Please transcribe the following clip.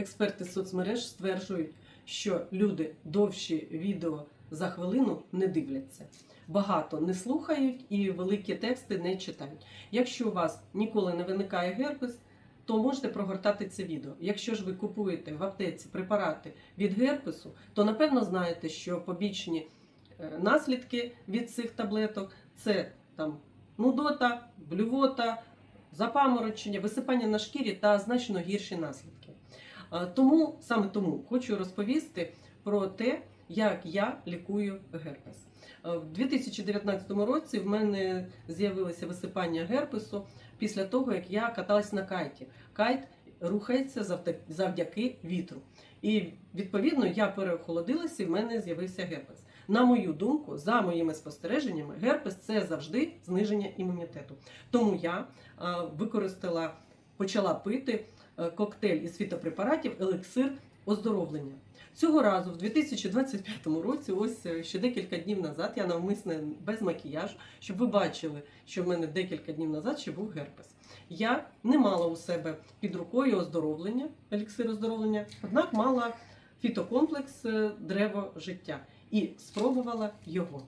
Експерти соцмереж стверджують, що люди довші відео за хвилину не дивляться. Багато не слухають і великі тексти не читають. Якщо у вас ніколи не виникає герпес, то можете прогортати це відео. Якщо ж ви купуєте в аптеці препарати від герпесу, то напевно знаєте, що побічні е, наслідки від цих таблеток це там нудота, блювота, запаморочення, висипання на шкірі та значно гірші наслідки. Е, Тому саме тому хочу розповісти про те, як я лікую герпес. Е, В 2019 році в мене з'явилося висипання герпесу після того, як я каталась на кайті. Кайт рухається завдяки вітру. І відповідно я переохолодилася і в мене з'явився герпес. На мою думку, за моїми спостереженнями, герпес це завжди зниження імунітету. Тому я е, використала, почала пити коктейль із фітопрепаратів елексир оздоровлення. Цього разу, в 2025 році, ось е, ще декілька днів назад, я навмисне без макіяжу, щоб ви бачили, що в мене декілька днів назад ще був герпес. Я не мала у себе під рукою оздоровлення, еліксир оздоровлення, однак мала фітокомплекс е, древо життя і спробувала його.